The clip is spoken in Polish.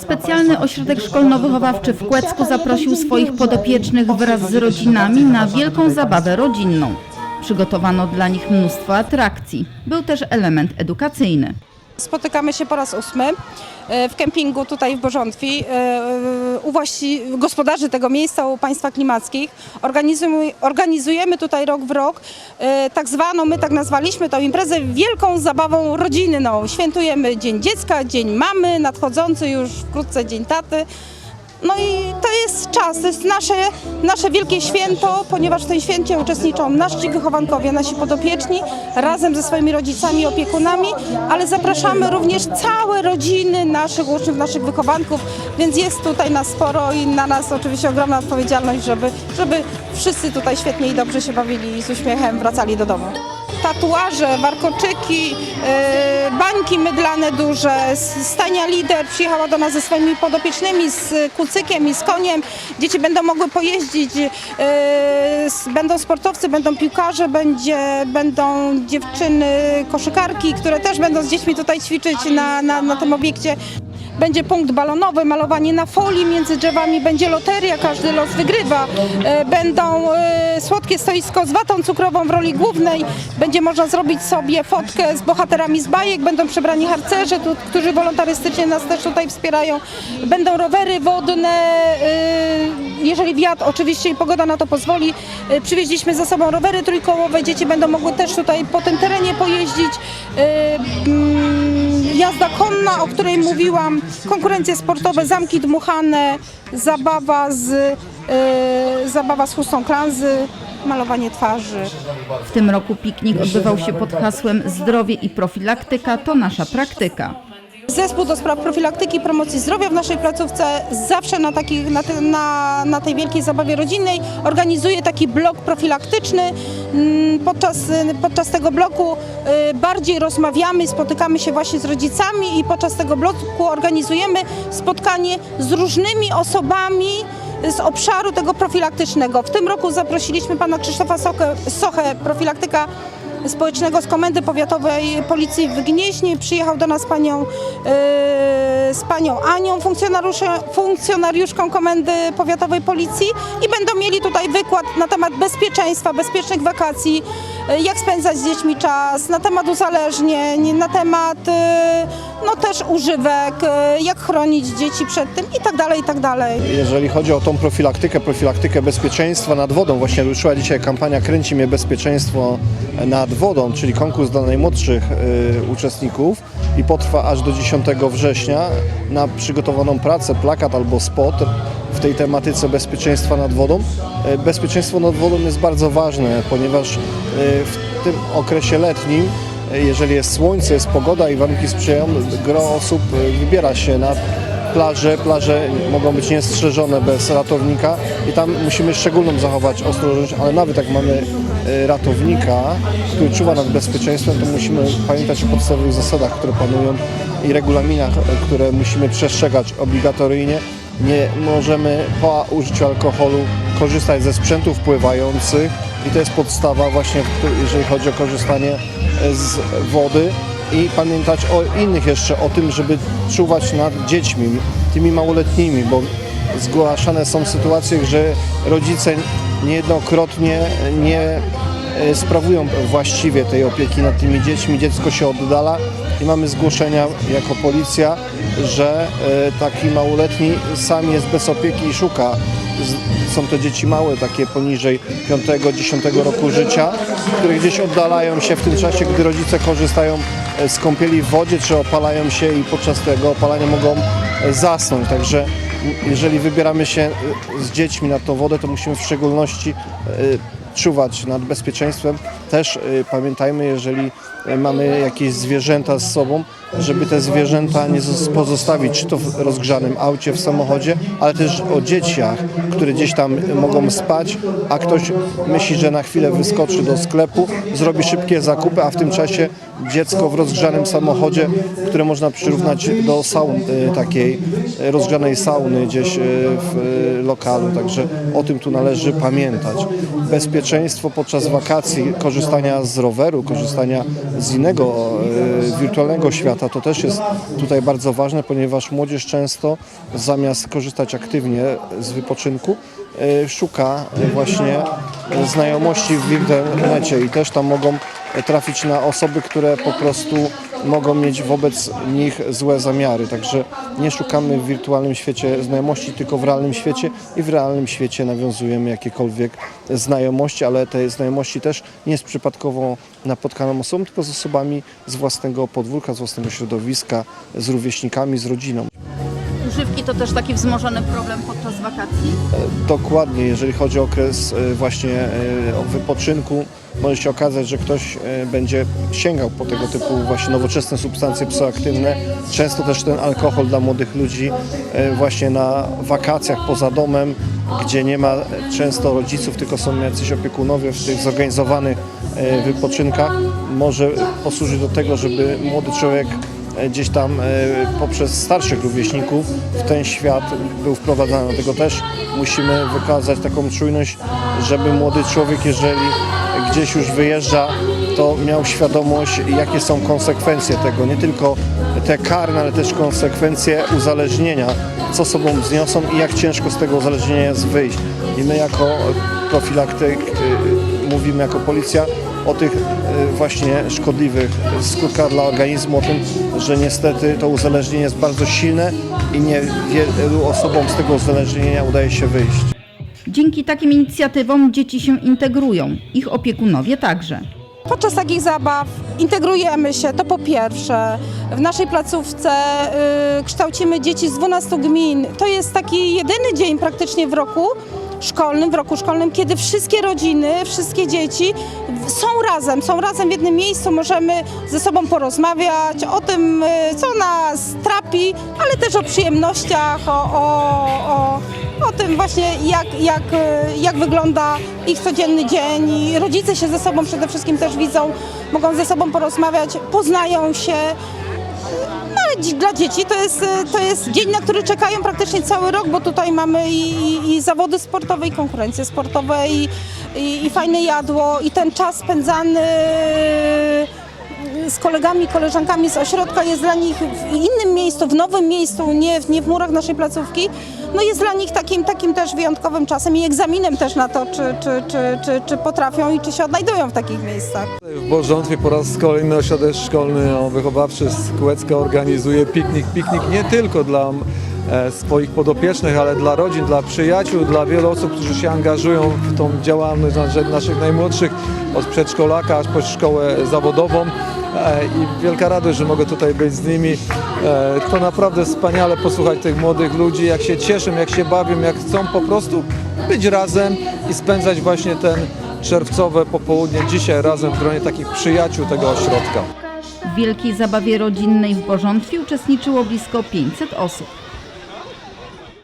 Specjalny ośrodek szkolno-wychowawczy w Kłecku zaprosił swoich podopiecznych wraz z rodzinami na wielką zabawę rodzinną. Przygotowano dla nich mnóstwo atrakcji. Był też element edukacyjny. Spotykamy się po raz ósmy e, w kempingu tutaj w Bożątwi e, u gospodarzy tego miejsca, u państwa klimackich. Organizujemy, organizujemy tutaj rok w rok e, tak zwaną, my tak nazwaliśmy tą imprezę wielką zabawą rodzinną. Świętujemy Dzień Dziecka, Dzień Mamy, nadchodzący już wkrótce Dzień Taty. No i to jest czas, to jest nasze, nasze wielkie święto, ponieważ w tym święcie uczestniczą nasi wychowankowie, nasi podopieczni, razem ze swoimi rodzicami opiekunami, ale zapraszamy również całe rodziny naszych uczniów, naszych wychowanków, więc jest tutaj nas sporo i na nas oczywiście ogromna odpowiedzialność, żeby, żeby wszyscy tutaj świetnie i dobrze się bawili i z uśmiechem wracali do domu. Tatuaże, warkoczyki, yy, bańki mydlane duże, Stania Lider przyjechała do nas ze swoimi podopiecznymi, z kucykiem i z koniem. Dzieci będą mogły pojeździć, s- będą sportowcy, będą piłkarze, będzie, będą dziewczyny koszykarki, które też będą z dziećmi tutaj ćwiczyć na, na, na tym obiekcie. Będzie punkt balonowy, malowanie na folii między drzewami, będzie loteria, każdy los wygrywa. E, Będą e, słodkie stoisko z watą cukrową w roli głównej. Będzie można zrobić sobie fotkę z bohaterami z bajek, będą przebrani harcerze, którzy wolontarystycznie nas też tutaj wspierają. Będą rowery wodne, e, jeżeli wiatr oczywiście i pogoda na to pozwoli. Przywieźliśmy ze sobą rowery trójkołowe, dzieci będą mogły też tutaj po tym terenie pojeździć. Jazda konna, o której mówiłam, konkurencje sportowe, zamki dmuchane, zabawa z, e, zabawa z chustą klanzy, malowanie twarzy. W tym roku piknik odbywał się pod hasłem Zdrowie i profilaktyka to nasza praktyka. Zespół do spraw profilaktyki i promocji zdrowia w naszej placówce zawsze na, takich, na, te, na, na tej wielkiej zabawie rodzinnej organizuje taki blok profilaktyczny. Mm, Podczas, podczas tego bloku bardziej rozmawiamy, spotykamy się właśnie z rodzicami i podczas tego bloku organizujemy spotkanie z różnymi osobami z obszaru tego profilaktycznego. W tym roku zaprosiliśmy pana Krzysztofa Sochę, Sochę profilaktyka społecznego z Komendy Powiatowej Policji w Gnieźnie. Przyjechał do nas panią, yy, z panią Anią, funkcjonariuszką Komendy Powiatowej Policji i będą mieli wykład na temat bezpieczeństwa, bezpiecznych wakacji, yy, jak spędzać z dziećmi czas, na temat uzależnień, na temat yy, no też używek, yy, jak chronić dzieci przed tym i tak dalej, i tak dalej. Jeżeli chodzi o tą profilaktykę, profilaktykę bezpieczeństwa nad wodą, właśnie ruszyła dzisiaj kampania Kręci mnie bezpieczeństwo nad wodą, czyli konkurs dla najmłodszych y, uczestników i potrwa aż do 10 września na przygotowaną pracę, plakat albo spot w tej tematyce bezpieczeństwa nad wodą. Y, Bezpieczeństwo nad wodą jest bardzo ważne, ponieważ y, w tym okresie letnim jeżeli jest słońce, jest pogoda i warunki sprzyjają, gro osób wybiera się na plaże. Plaże mogą być niestrzeżone bez ratownika i tam musimy szczególną zachować ostrożność, ale nawet jak mamy ratownika, który czuwa nad bezpieczeństwem, to musimy pamiętać o podstawowych zasadach, które panują i regulaminach, które musimy przestrzegać obligatoryjnie. Nie możemy po użyciu alkoholu korzystać ze sprzętów pływających i to jest podstawa właśnie, jeżeli chodzi o korzystanie e, z wody i pamiętać o innych jeszcze, o tym, żeby czuwać nad dziećmi, tymi małoletnimi, bo zgłaszane są sytuacje, że rodzice niejednokrotnie nie e, sprawują właściwie tej opieki nad tymi dziećmi, dziecko się oddala i mamy zgłoszenia jako policja, że e, taki małoletni sam jest bez opieki i szuka. Są to dzieci małe, takie poniżej 5-10 roku życia, które gdzieś oddalają się w tym czasie, gdy rodzice korzystają e, z kąpieli w wodzie, czy opalają się i podczas tego opalania mogą e, zasnąć. Także jeżeli wybieramy się z dziećmi na tą wodę, to musimy w szczególności czuwać nad bezpieczeństwem. Też pamiętajmy, jeżeli mamy jakieś zwierzęta z sobą, żeby te zwierzęta nie zos- pozostawić czy to w rozgrzanym aucie, w samochodzie, ale też o dzieciach, które gdzieś tam mogą spać, a ktoś myśli, że na chwilę wyskoczy do sklepu, zrobi szybkie zakupy, a w tym czasie dziecko w rozgrzanym samochodzie, które można przyrównać do saun, y, takiej y, rozgrzanej sauny gdzieś w lokalu. Także o tym tu należy pamiętać. Bezpieczeństwo podczas wakacji, korzystania z roweru, korzystania z innego y, wirtualnego świata. To też jest tutaj bardzo ważne, ponieważ młodzież często zamiast korzystać aktywnie z wypoczynku, e, szuka e, właśnie e, znajomości w internecie i też tam mogą e, trafić na osoby, które po prostu mogą mieć wobec nich złe zamiary. Także nie szukamy w wirtualnym świecie znajomości, tylko w realnym świecie i w realnym świecie nawiązujemy jakiekolwiek znajomości, ale te znajomości też nie jest przypadkowo napotkaną osobą, tylko z osobami z własnego podwórka, z własnego środowiska, z rówieśnikami, z rodziną. Używki to też taki wzmożony problem podczas wakacji? Dokładnie, jeżeli chodzi o okres e, właśnie e, wypoczynku, może się okazać, że ktoś e, będzie sięgał po tego typu właśnie nowoczesne substancje psychoaktywne. Często też ten alkohol dla młodych ludzi e, właśnie na wakacjach poza domem, gdzie nie ma często rodziców, tylko są jacyś opiekunowie w tych zorganizowanych e, wypoczynkach, może posłużyć do tego, żeby młody człowiek e, gdzieś tam e, poprzez starszych rówieśników w ten świat był wprowadzany. Dlatego też musimy wykazać taką czujność, żeby młody człowiek, jeżeli gdzieś już wyjeżdża, to miał świadomość, jakie są konsekwencje tego. Nie tylko te karne, ale też konsekwencje uzależnienia, co sobą zniosą i jak ciężko z tego uzależnienia jest wyjść. I my jako profilaktyk y, mówimy jako policja o tych y, właśnie szkodliwych skutkach dla organizmu, o tym, że niestety to uzależnienie jest bardzo silne i nie wielu osobom z tego uzależnienia udaje się wyjść. Dzięki takim inicjatywom dzieci się integrują, ich opiekunowie także. Podczas takich zabaw integrujemy się, to po pierwsze. W naszej placówce y, kształcimy dzieci z 12 gmin. To jest taki jedyny dzień praktycznie w roku szkolnym, w roku szkolnym, kiedy wszystkie rodziny, wszystkie dzieci są razem, są razem w jednym miejscu, możemy ze sobą porozmawiać o tym, y, co nas trapi, ale też o przyjemnościach, o, o, o, o tym właśnie, jak, jak, y, jak wygląda ich codzienny dzień i rodzice się ze sobą przede wszystkim też widzą, mogą ze sobą porozmawiać, poznają się. Dla dzieci to jest, to jest dzień, na który czekają praktycznie cały rok, bo tutaj mamy i, i, i zawody sportowe, i konkurencje sportowe, i, i, i fajne jadło, i ten czas spędzany z kolegami, koleżankami z ośrodka jest dla nich w innym miejscu, w nowym miejscu, nie, w- nie w murach naszej placówki, no jest dla nich takim, takim też wyjątkowym czasem i egzaminem też na to, czy, czy, czy, czy, czy potrafią i czy się odnajdują w takich miejscach. W Bożątwie po raz kolejny ośrodek szkolny o, wychowawczy z Kółecka organizuje piknik. Piknik nie tylko dla e, swoich podopiecznych, ale dla rodzin, dla przyjaciół, dla wielu osób, którzy się angażują w tą działalność naszych najmłodszych, od przedszkolaka aż po szkołę zawodową. E, I wielka radość, że mogę tutaj być z nimi. E, To naprawdę wspaniale posłuchać tych młodych ludzi, jak się cieszą, jak się bawią, jak chcą po prostu być razem i spędzać właśnie ten czerwcowe popołudnie dzisiaj razem w gronie takich przyjaciół tego ośrodka. W wielkiej zabawie rodzinnej w Bożątwie uczestniczyło blisko 500 osób.